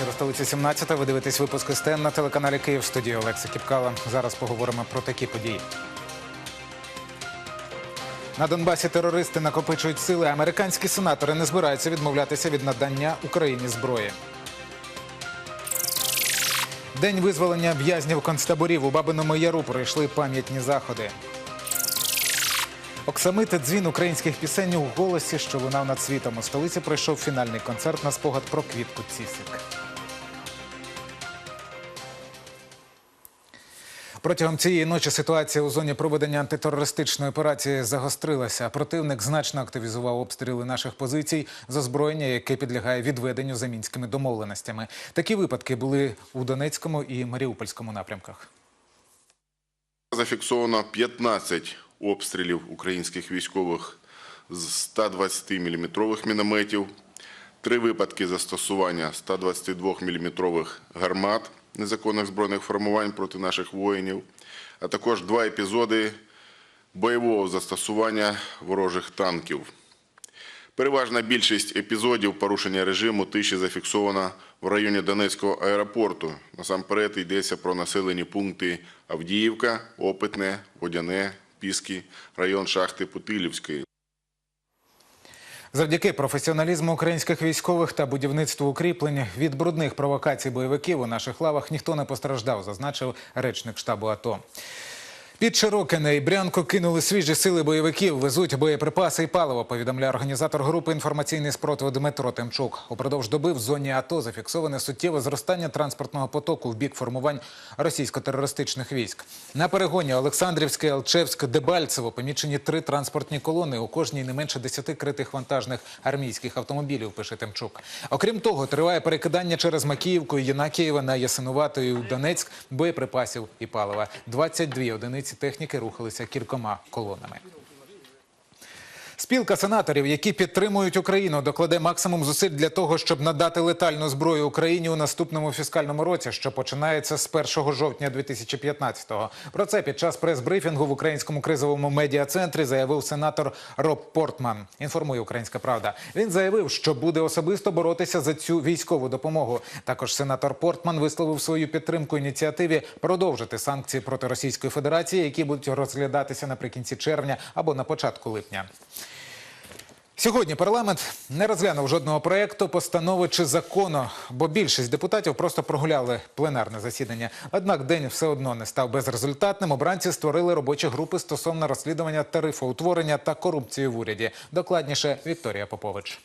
У столиці 17 Ви дивитесь випуск СТН на телеканалі Київ. Студії Олекса Кіпкала. Зараз поговоримо про такі події. На Донбасі терористи накопичують сили. Американські сенатори не збираються відмовлятися від надання Україні зброї. День визволення в'язнів концтаборів у Бабиному Яру пройшли пам'ятні заходи. Оксамити дзвін українських пісень у голосі, що лунав над світом. У столиці пройшов фінальний концерт на спогад про квітку Цісик. Протягом цієї ночі ситуація у зоні проведення антитерористичної операції загострилася. Противник значно активізував обстріли наших позицій з озброєння, яке підлягає відведенню за мінськими домовленостями. Такі випадки були у Донецькому і Маріупольському напрямках. Зафіксовано 15 обстрілів українських військових з 120-мм мінометів, три випадки застосування 122-мм гармат незаконних збройних формувань проти наших воїнів, а також два епізоди бойового застосування ворожих танків. Переважна більшість епізодів порушення режиму тиші зафіксована в районі Донецького аеропорту. Насамперед йдеться про населені пункти Авдіївка, Опитне, Водяне, Піски, район шахти Путилівської. Завдяки професіоналізму українських військових та будівництву укріплень від брудних провокацій бойовиків у наших лавах ніхто не постраждав, зазначив речник штабу АТО. Під Широкине і Брянку кинули свіжі сили бойовиків, везуть боєприпаси і паливо, повідомляє організатор групи інформаційний спротив Дмитро Тимчук. Упродовж доби в зоні АТО зафіксоване суттєве зростання транспортного потоку в бік формувань російсько-терористичних військ. На перегоні Олександрівське, Алчевськ, Дебальцево помічені три транспортні колони. У кожній не менше десяти критих вантажних армійських автомобілів, пише Тимчук. Окрім того, триває перекидання через Макіївку і Єнакієва на Ясинувату і Донецьк боєприпасів і палива. 22 одиниці техніки рухалися кількома колонами. Спілка сенаторів, які підтримують Україну, докладе максимум зусиль для того, щоб надати летальну зброю Україні у наступному фіскальному році, що починається з 1 жовтня 2015-го. Про це під час прес-брифінгу в українському кризовому медіа-центрі заявив сенатор Роб Портман. Інформує Українська Правда. Він заявив, що буде особисто боротися за цю військову допомогу. Також сенатор Портман висловив свою підтримку ініціативі продовжити санкції проти Російської Федерації, які будуть розглядатися наприкінці червня або на початку липня. Сьогодні парламент не розглянув жодного проєкту, постанови чи закону, бо більшість депутатів просто прогуляли пленарне засідання. Однак день все одно не став безрезультатним. Обранці створили робочі групи стосовно розслідування тарифоутворення та корупції в уряді. Докладніше Вікторія Попович.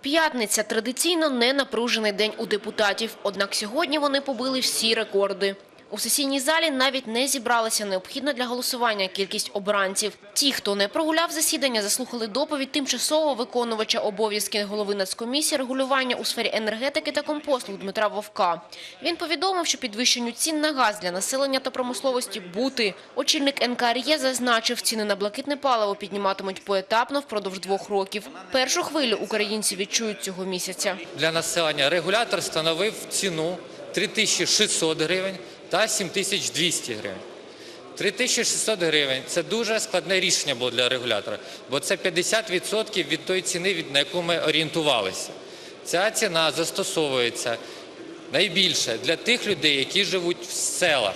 П'ятниця – традиційно не напружений день у депутатів. Однак сьогодні вони побили всі рекорди. У сесійній залі навіть не зібралася необхідна для голосування кількість обранців. Ті, хто не прогуляв засідання, заслухали доповідь тимчасового виконувача обов'язки голови Нацкомісії регулювання у сфері енергетики та компослуг Дмитра Вовка. Він повідомив, що підвищенню цін на газ для населення та промисловості бути. Очільник НКРЄ зазначив, ціни на блакитне паливо підніматимуть поетапно впродовж двох років. Першу хвилю українці відчують цього місяця. для населення регулятор встановив ціну 3600 гривень та 7200 гривень. 3600 гривень – це дуже складне рішення було для регулятора, бо це 50% від тої ціни, на яку ми орієнтувалися. Ця ціна застосовується найбільше для тих людей, які живуть в селах,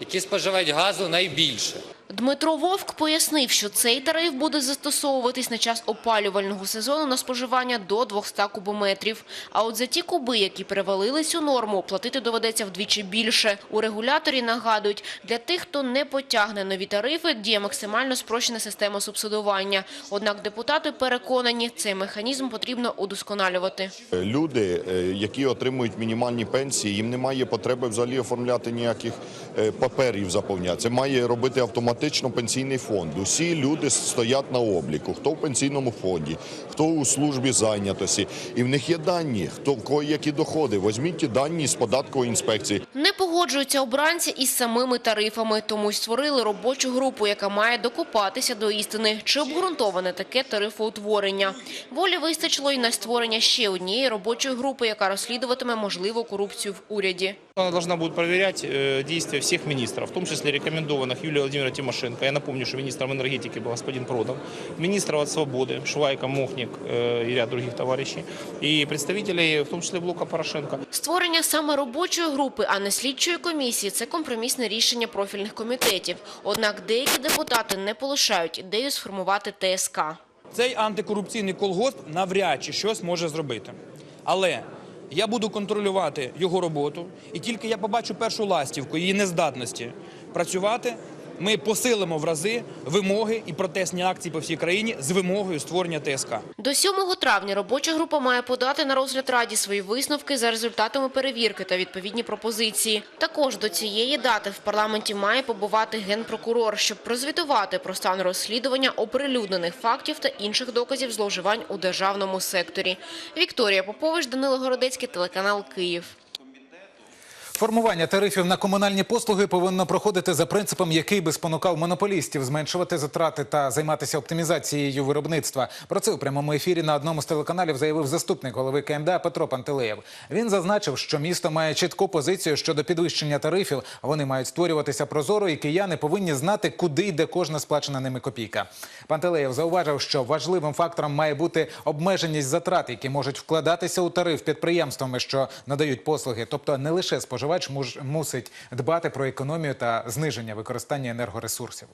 які споживають газу найбільше. Дмитро Вовк пояснив, що цей тариф буде застосовуватись на час опалювального сезону на споживання до 200 кубометрів. А от за ті куби, які перевалили цю норму, платити доведеться вдвічі більше. У регуляторі нагадують, для тих, хто не потягне нові тарифи, діє максимально спрощена система субсидування. Однак депутати переконані, цей механізм потрібно удосконалювати. Люди, е, які отримують мінімальні пенсії, їм немає потреби взагалі оформляти ніяких е, паперів заповняти. Це має робити автоматично пенсійний фонд. Усі люди стоять на обліку, хто в пенсійному фонді, хто у службі зайнятості. І в них є дані, хто в кого які доходи. Візьміть ті дані з податкової інспекції. Не погоджуються обранці із самими тарифами, тому й створили робочу групу, яка має докопатися до істини, чи обґрунтоване таке тарифоутворення. Волі вистачило й на створення ще однієї робочої групи, яка розслідуватиме можливу корупцію в уряді. Она должна будет проверять э, действия всех министров, в том числе рекомендованных Юлии Владимировны Тимошенко. Я напомню, что министром энергетики был господин Продов, министров от Свободы, Швайка, Мохник э, и ряд других товарищей, и представителей, в том числе блока Порошенко. Створення саме робочої групи, а не слідчої комісії – це компромісне рішення профільних комітетів. Однак деякі депутати не полишають ідею сформувати ТСК. Цей антикорупційний колгосп навряд чи щось може зробити. Але я буду контролювати його роботу, і тільки я побачу першу ластівку її нездатності працювати. Ми посилимо в рази вимоги і протестні акції по всій країні з вимогою створення ТСК. До 7 травня робоча група має подати на розгляд Раді свої висновки за результатами перевірки та відповідні пропозиції. Також до цієї дати в парламенті має побувати генпрокурор, щоб прозвітувати про стан розслідування оприлюднених фактів та інших доказів зловживань у державному секторі. Вікторія Попович, Данило Городецький, телеканал Київ. Формування тарифів на комунальні послуги повинно проходити за принципом, який би спонукав монополістів зменшувати затрати та займатися оптимізацією виробництва. Про це у прямому ефірі на одному з телеканалів заявив заступник голови КМДА Петро Пантелеєв. Він зазначив, що місто має чітку позицію щодо підвищення тарифів. Вони мають створюватися прозоро, і кияни повинні знати, куди йде кожна сплачена ними копійка. Пантелеєв зауважив, що важливим фактором має бути обмеженість затрат, які можуть вкладатися у тариф підприємствами, що надають послуги, тобто не лише споживач муж- мусить дбати про економію та зниження використання енергоресурсів.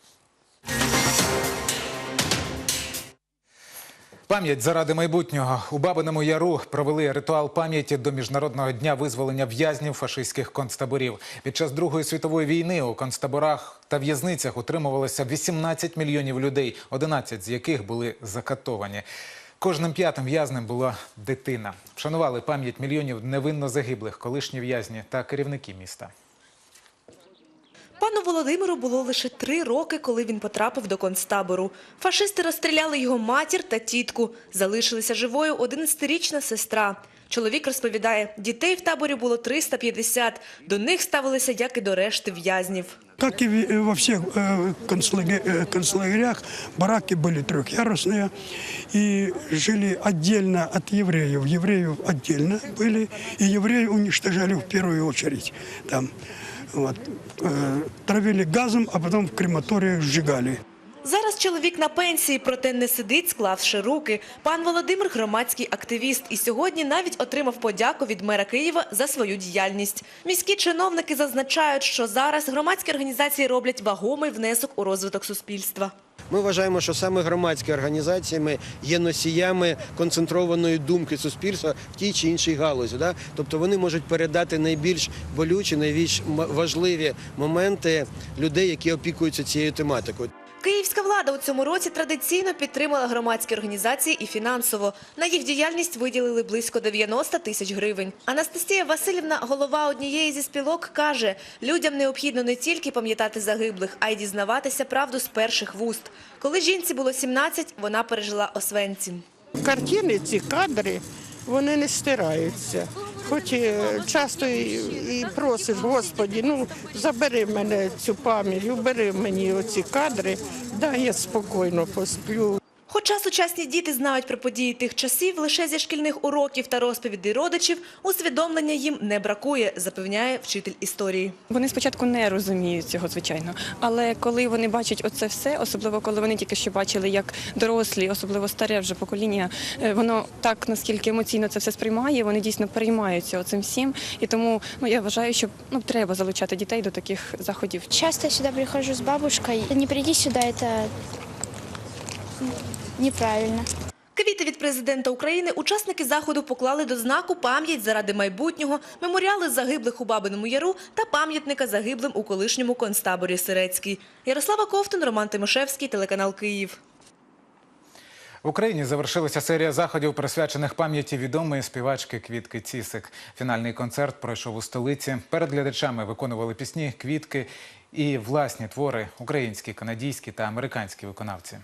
Пам'ять заради майбутнього у Бабиному Яру провели ритуал пам'яті до міжнародного дня визволення в'язнів фашистських концтаборів. Під час Другої світової війни у концтаборах та в'язницях утримувалося 18 мільйонів людей, 11 з яких були закатовані. Кожним п'ятим в'язнем була дитина. Вшанували пам'ять мільйонів невинно загиблих, колишні в'язні та керівники міста. Пану Володимиру було лише три роки, коли він потрапив до концтабору. Фашисти розстріляли його матір та тітку. Залишилася живою 11-річна сестра. Чоловік розповідає, дітей в таборі було 350. До них ставилися, як і до решти в'язнів. Как и ви- во всех э, концлаге- э, концлагерях, бараки были трехъярусные и жили отдельно от евреев. Евреев отдельно были, и евреи уничтожали в первую очередь. Там, вот, э, травили газом, а потом в крематориях сжигали. Зараз чоловік на пенсії, проте не сидить, склавши руки. Пан Володимир – громадський активіст і сьогодні навіть отримав подяку від мера Києва за свою діяльність. Міські чиновники зазначають, що зараз громадські організації роблять вагомий внесок у розвиток суспільства. Ми вважаємо, що саме громадські організації є носіями концентрованої думки суспільства в тій чи іншій галузі. Тобто вони можуть передати найбільш болючі, найбільш важливі моменти людей, які опікуються цією тематикою. Київська влада у цьому році традиційно підтримала громадські організації і фінансово. На їх діяльність виділили близько 90 тисяч гривень. Анастасія Васильівна, голова однієї зі спілок, каже, людям необхідно не тільки пам'ятати загиблих, а й дізнаватися правду з перших вуст. Коли жінці було 17, вона пережила Освенцім. картини, ці кадри, вони не стираються. Хоч часто і просиш, Господі, ну забери мене цю пам'ять, убери мені оці кадри, дай я спокійно посплю. Хоча сучасні діти знають про події тих часів лише зі шкільних уроків та розповідей родичів, усвідомлення їм не бракує, запевняє вчитель історії. Вони спочатку не розуміють цього, звичайно. Але коли вони бачать оце все, особливо коли вони тільки що бачили, як дорослі, особливо старе вже покоління, е, воно так наскільки емоційно це все сприймає, вони дійсно переймаються цим всім. І тому ну я вважаю, що ну треба залучати дітей до таких заходів. Часто сюда прихожу с бабушкой. Не приди сюда, это неправильно. Квіти від президента України учасники заходу поклали до знаку «Пам'ять заради майбутнього», меморіали загиблих у Бабиному Яру та пам'ятника загиблим у колишньому концтаборі Сирецький. Ярослава Ковтун, Роман Тимошевський, телеканал Київ. В Україні завершилася серія заходів, присвячених пам'яті відомої співачки Квітки Цісик. Фінальний концерт пройшов у столиці. Перед глядачами виконували пісні, квітки і власні твори українські, канадійські та американські виконавці.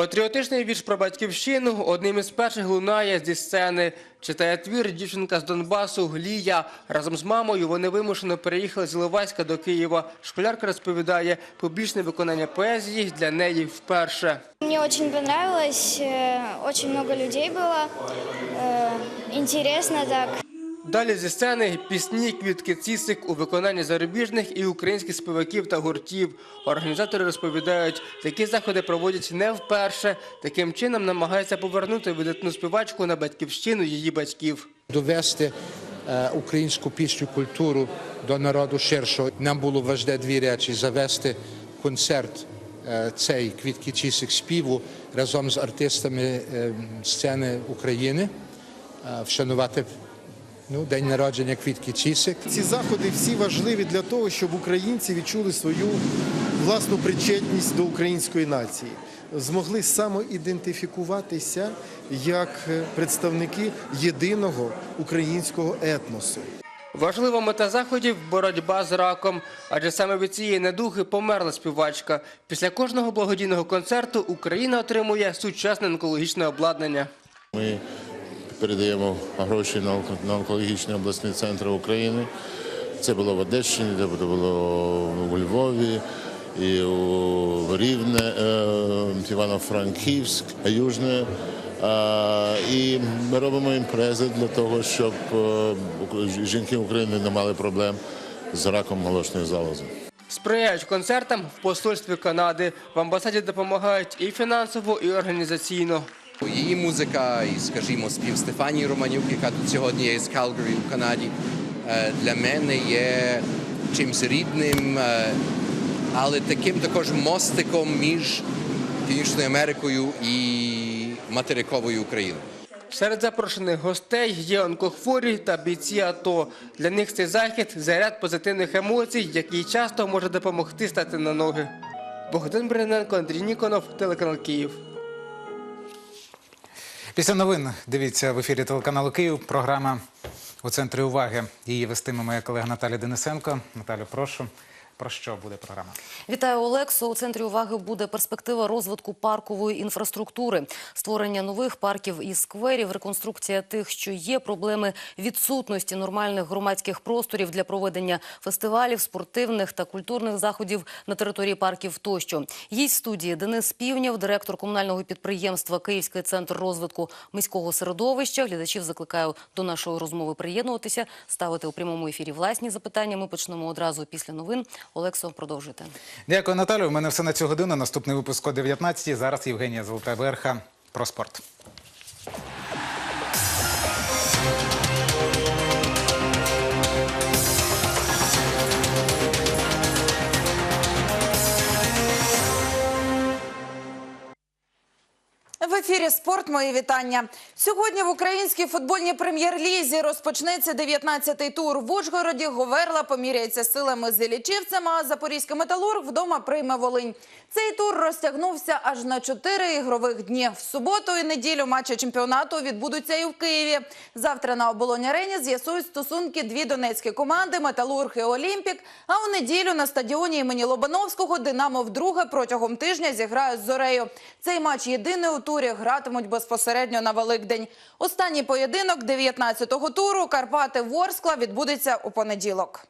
Патріотичний вірш про батьківщину одним із перших лунає зі сцени. Читає твір дівчинка з Донбасу Глія. Разом з мамою вони вимушено переїхали з Іловайська до Києва. Школярка розповідає, публічне виконання поезії для неї вперше. Мне очень понравилось, э, очень много людей было, э, интересно так. Далі зі сцени пісні Квітки Цісик у виконанні зарубіжних і українських співаків та гуртів. Організатори розповідають, такі заходи проводять не вперше. Таким чином намагаються повернути видатну співачку на батьківщину її батьків. довести е, українську пісню культуру до народу ширшого. Нам було важливо дві речі: завести концерт е, цей квітки чисик співу разом з артистами е, сцени України, е, вшанувати ну, день народження квітки чисик. Ці заходи всі важливі для того, щоб українці відчули свою власну причетність до української нації, змогли самоідентифікуватися як е, представники єдиного українського етносу. Важлива мета заходів боротьба з раком, адже саме від цієї недуги померла співачка. Після кожного благодійного концерту Україна отримує сучасне онкологічне обладнання. Ми передаємо гроші на онко- на онкологічні обласні центри України. Це було в Одещині, це було у Львові, і у Рівне, е, Івано-Франківськ, Южне. І ми робимо імпрези для того, щоб е, жінки України не мали проблем з раком молочної залози. Сприяють концертам в посольстві Канади. В амбасаді допомагають і фінансово, і організаційно. Її музика, і, скажімо, спів Стефанії Романюк, яка тут сьогодні є з Калгарі у Канаді, е, для мене є чимось рідним, е, але таким також мостиком між Північною Америкою і материковою Україною. Серед запрошених гостей є онкохворі та бійці АТО. Для них цей захід заряд позитивних емоцій, який часто може допомогти стати на ноги. Богдан Бриненко, Андрій Ніконов, телеканал Київ. Після новин дивіться в ефірі телеканалу Київ. Програма у центрі уваги. Її вестиме моя колега Наталя Денисенко. Наталю, прошу. Про що буде програма? Вітаю Олексу. У центрі уваги буде перспектива розвитку паркової інфраструктури, створення нових парків і скверів, реконструкція тих, що є, проблеми відсутності нормальних громадських просторів для проведення фестивалів, спортивних та культурних заходів на території парків тощо. Їй студії Денис Півнєв, директор комунального підприємства Київський центр розвитку міського середовища. Глядачів закликаю до нашої розмови приєднуватися, ставити у прямому ефірі власні запитання. Ми почнемо одразу після новин. Олексо, продовжуйте. Дякую, Наталю. У мене все на цю годину. Наступний випуск о 19 Зараз Євгенія Золотаверха про спорт. Ефірі спорт. Мої вітання. Сьогодні в українській футбольній прем'єр-лізі розпочнеться 19-й тур. В Ужгороді Говерла поміряється силами з Іллічівцем, а Запорізький металург вдома прийме Волинь. Цей тур розтягнувся аж на чотири ігрових дні. В суботу і неділю матчі чемпіонату відбудуться і в Києві. Завтра на оболоні арені з'ясують стосунки дві донецькі команди Металург і Олімпік. А у неділю на стадіоні імені Лобановського Динамо вдруге протягом тижня зіграють з Зорею. Цей матч єдиний у турі гратимуть безпосередньо на Великдень. Останній поєдинок 19-го туру Карпати Ворскла відбудеться у понеділок.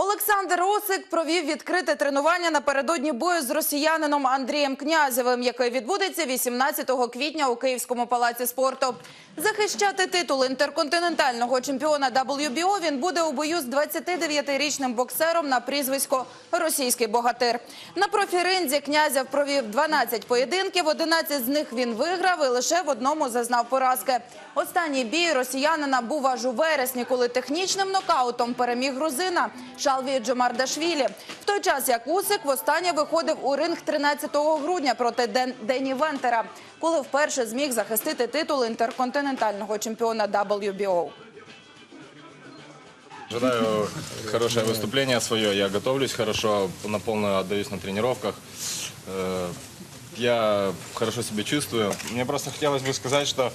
Олександр Осик провів відкрите тренування напередодні бою з росіянином Андрієм Князєвим, який відбудеться 18 квітня у Київському палаці спорту. Захищати титул інтерконтинентального чемпіона WBO він буде у бою з 29-річним боксером на прізвисько «Російський богатир». На профіринзі Князєв провів 12 поєдинків, 11 з них він виграв і лише в одному зазнав поразки. Останній бій росіянина був аж у вересні, коли технічним нокаутом переміг грузина Шалві Джомардашвілі. В той час як Усик востаннє виходив у ринг 13 грудня проти Ден- Дені Вентера, коли вперше зміг захистити титул інтерконтинентального чемпіона WBO. Ожидаю хорошее выступление свое. Я готовлюсь хорошо, на полную отдаюсь на тренировках. Э, Я хорошо себя чувствую. Мне просто хотелось бы сказать, что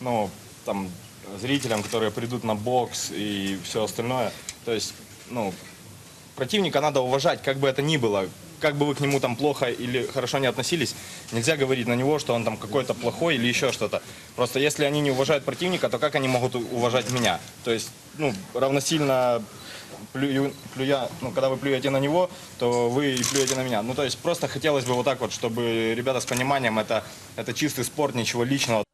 ну, там, зрителям, которые придут на бокс и все остальное, то есть, ну, противника надо уважать, как бы это ни было. Как бы вы к нему там плохо или хорошо не относились, нельзя говорить на него, что он там какой-то плохой или еще что-то. Просто если они не уважают противника, то как они могут уважать меня? То есть, ну, равносильно плюю- плюя, ну, когда вы плюете на него, то вы и плюете на меня. Ну, то есть просто хотелось бы вот так вот, чтобы ребята с пониманием, это, это чистый спорт, ничего личного.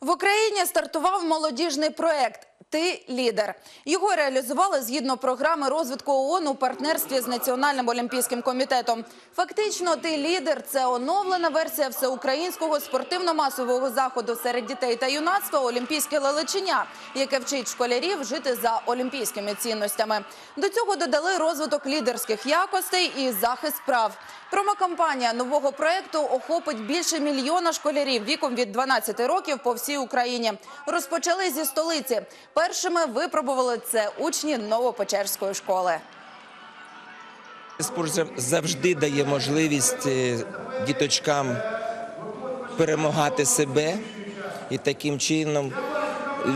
В Україні стартував молодіжний проект Ти лідер. Його реалізували згідно програми розвитку ООН у партнерстві з Національним олімпійським комітетом. Фактично, ти лідер це оновлена версія всеукраїнського спортивно-масового заходу серед дітей та юнацтва Олімпійське лелечення, яке вчить школярів жити за олімпійськими цінностями. До цього додали розвиток лідерських якостей і захист прав. Промокампанія нового проекту охопить більше мільйона школярів віком від 12 років по всій Україні. Розпочали зі столиці. Першими випробували це учні Новопечерської школи. Спорт завжди дає можливість е, діточкам перемагати себе і таким чином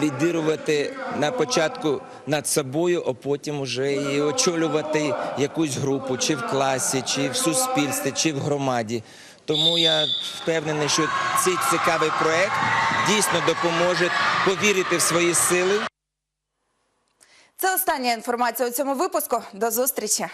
лідирувати на початку над собою, а потім вже і очолювати якусь групу, чи в класі, чи в суспільстві, чи в громаді. Тому я впевнений, що цей цікавий проект дійсно допоможе повірити в свої сили. Це остання інформація у цьому випуску. До зустрічі.